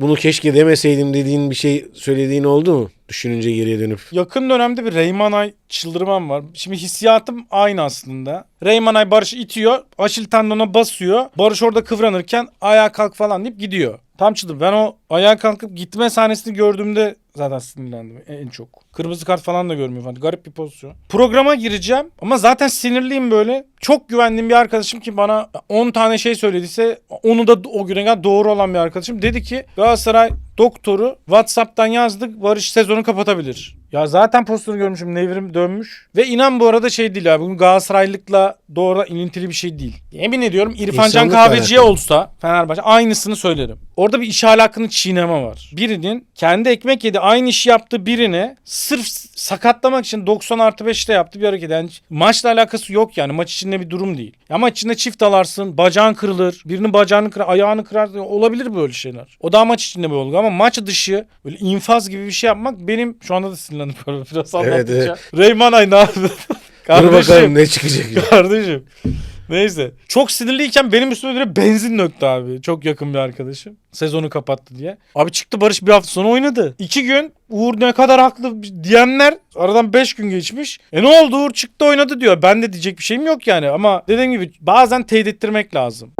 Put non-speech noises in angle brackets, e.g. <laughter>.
bunu keşke demeseydim dediğin bir şey söylediğin oldu mu? Düşününce geriye dönüp. Yakın dönemde bir Reymanay çıldırmam var. Şimdi hissiyatım aynı aslında. Reymanay Barış'ı itiyor. Aşil tendona basıyor. Barış orada kıvranırken ayağa kalk falan deyip gidiyor. Tam çıldır. Ben o ayağa kalkıp gitme sahnesini gördüğümde zaten sinirlendim en çok. Kırmızı kart falan da görmüyor falan. Garip bir pozisyon. Programa gireceğim ama zaten sinirliyim böyle. Çok güvendiğim bir arkadaşım ki bana 10 tane şey söylediyse onu da o güne kadar doğru olan bir arkadaşım. Dedi ki Galatasaray doktoru WhatsApp'tan yazdık Barış sezonu kapatabilir. Ya zaten postunu görmüşüm Nevrim dönmüş. Ve inan bu arada şey değil abi. Bugün Galatasaraylıkla doğru ilintili bir şey değil. Emin ediyorum İrfan Can Kahveci'ye olsa Fenerbahçe aynısını söylerim. Orada bir iş ahlakını çiğneme var. Birinin kendi ekmek yedi aynı işi yaptığı birine sırf sakatlamak için 90 artı 5'te yaptığı bir hareket. Yani maçla alakası yok yani. Maç içinde bir durum değil. Ya maç içinde çift alarsın. Bacağın kırılır. Birinin bacağını kırar. Ayağını kırar. Olabilir böyle şeyler. O da maç içinde böyle olur. Ama maç dışı böyle infaz gibi bir şey yapmak benim şu anda da sinirlendim böyle biraz Evet, anlatınca. Reyman Ay ne yapıyor? Dur <laughs> bakalım ne çıkacak. Kardeşim. Neyse. Çok sinirliyken benim üstüme direkt benzin döktü abi. Çok yakın bir arkadaşım. Sezonu kapattı diye. Abi çıktı Barış bir hafta sonra oynadı. İki gün Uğur ne kadar haklı diyenler aradan beş gün geçmiş. E ne oldu Uğur çıktı oynadı diyor. Ben de diyecek bir şeyim yok yani. Ama dediğim gibi bazen teyit ettirmek lazım.